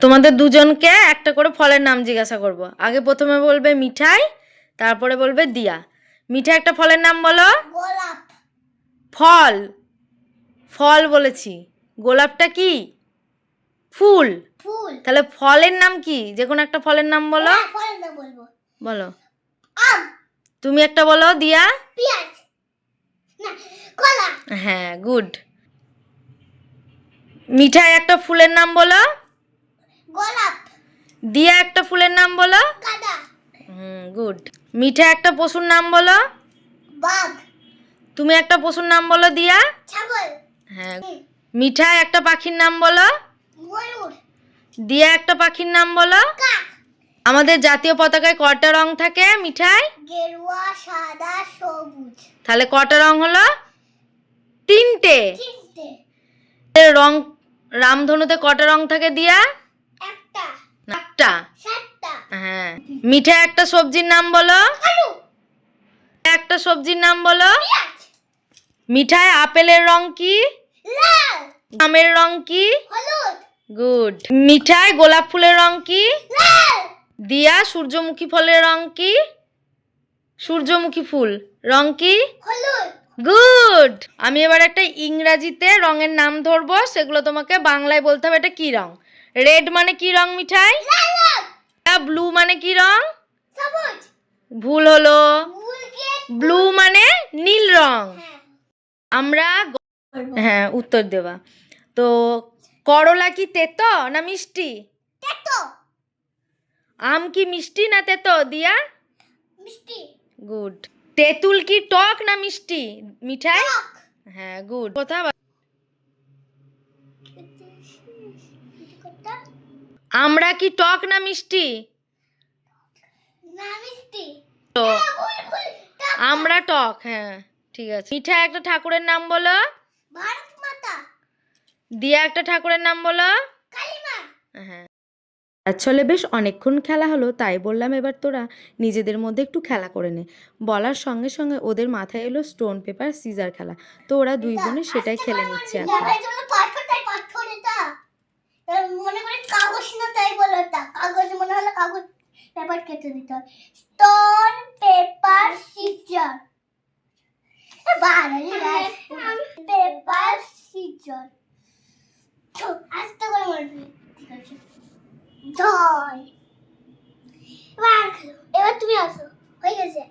তোমাদের দুজনকে একটা করে ফলের নাম জিজ্ঞাসা করব। আগে প্রথমে বলবে মিঠাই তারপরে বলবে দিয়া। মিঠাই একটা ফলের নাম বলো? গোলাপ। ফল। ফল বলেছি। গোলাপটা কি? ফুল। ফুল। তাহলে ফলের নাম কি? যে কোনো একটা ফলের নাম বলো। হ্যাঁ, বলো। আম। তুমি একটা বলো দিয়া? পেঁয়াজ। না কলা। হ্যাঁ গুড। মিঠাই একটা ফুলের নাম বলো। গোলাপ। দিয়া একটা ফুলের নাম বলো। গাঁদা হুম গুড মিঠাই একটা পশুর নাম বলো। বাঘ। তুমি একটা পশুর নাম বলো দিয়া। ছাগল। হ্যাঁ মিঠাই একটা পাখির নাম বলো। ময়ূর। দিয়া একটা পাখির নাম বলো। কাক আমাদের জাতীয় পতাকায় কটা রং থাকে মিঠাই? গেরুয়া সাদা সবুজ। তাহলে কটা রং হলো? তিনটে। তিনটে। রং রামধনুতে কটা রং থাকে দিয়া? সাতটা। হ্যাঁ। মিঠাই একটা সবজির নাম বলো। একটা সবজির নাম বলো। মিঠায় আপেলের রং কি? লাল। আমের রং কি? গুড। মিঠায় গোলাপ ফুলের রং কি? দিয়া সূর্যমুখী ফলের রং কি? সূর্যমুখী ফুল। রং কি? গুড। আমি এবার একটা ইংরাজিতে রঙের নাম ধরবো সেগুলো তোমাকে বাংলায় বলতে হবে এটা কি রং? রেড মানে কি রং মিঠাই? ব্লু মানে কি রং? ভুল হলো। ব্লু মানে নীল রং। হ্যাঁ। আমরা হ্যাঁ উত্তর দেওয়া তো করলা কি তেতো না মিষ্টি? আম কি মিষ্টি না তেতো? দিয়া? মিষ্টি। গুড তেঁতুল কি টক না মিষ্টি? মিঠাই? হ্যাঁ গুড কোথা আমরা কি টক না মিষ্টি? তো টক। আমরা টক হ্যাঁ ঠিক আছে। মিঠাই একটা ঠাকুরের নাম বলো। ভারত মাতা। দিয়া একটা ঠাকুরের নাম বলো। হ্যাঁ। আসলে বেশ অনেকক্ষণ খেলা হলো তাই বললাম এবার তোরা নিজেদের মধ্যে একটু খেলা করে নে। বলার সঙ্গে সঙ্গে ওদের মাথায় এলো স্টোন পেপার সিজার খেলা। তো ওরা দুই বোনে সেটাই খেলে নিচ্ছে এখন দেখার জন্য পাথর তাই পাথর এটা এবার মনে করে কাগজ না তাই বলো এটা কাগজ মনে হলো কাগজ পেপার কেটে দিতে হবে। Stone paper scissor paper scissor আস্তে করে মারবি। ঠিক আছে। ধর। এবার তুমি আসো। হয়ে গেছে।